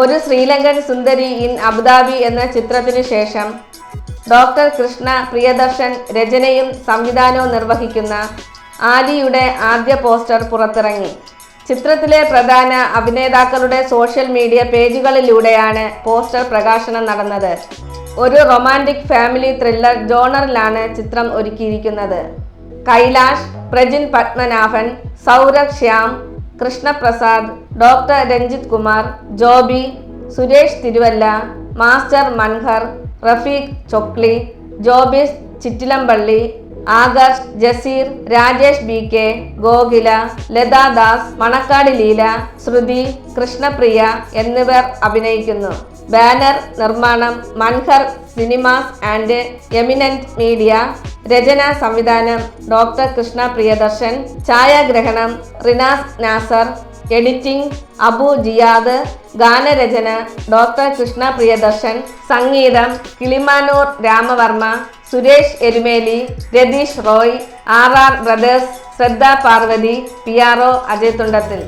ഒരു ശ്രീലങ്കൻ സുന്ദരി in Abu Dhabi എന്ന ചിത്രത്തിനു ശേഷം ഡോക്ടർ കൃഷ്ണ പ്രിയദർശൻ രചനയും സംവിധാനവും നിർവഹിക്കുന്ന ആലിയുടെ ആദ്യ പോസ്റ്റർ പുറത്തിറങ്ങി. ചിത്രത്തിലെ പ്രധാന അഭിനേതാക്കളുടെ സോഷ്യൽ മീഡിയ പേജുകളിലൂടെയാണ് പോസ്റ്റർ പ്രകാശനം നടന്നത്. ഒരു റൊമാന്റിക് ഫാമിലി ത്രില്ലർ ജോണറിലാണ് ചിത്രം ഒരുക്കിയിരിക്കുന്നത്. Kailash Prajin Padmanabhan Saurabh Shyam Krishnaprasad doctor Ranjith Kumar Joby Suresh Thiruvalla master Manhar Rafeeq Chokli Jobis Chittilampally Akarsh Jaseer Rajesh B K Gokila Latha Das Manakkad Leela Shruthi Krishnapriya എന്നിവർ അഭിനയിക്കുന്നു. Banner നിർമ്മാണം Manhar cinemas and eminent media രചന സംവിധാനം doctor Krishna Priyadarshan ഛായാഗ്രഹണം Rinas Nasar editing Abu Jiyad ഗാനരചന doctor Krishna Priyadarshan സംഗീതം Kilimanoor Ramavarma Suresh Erumeli Ratheesh Roy R R brothers Shraddha Parvathy P R O Ajay Thundathil.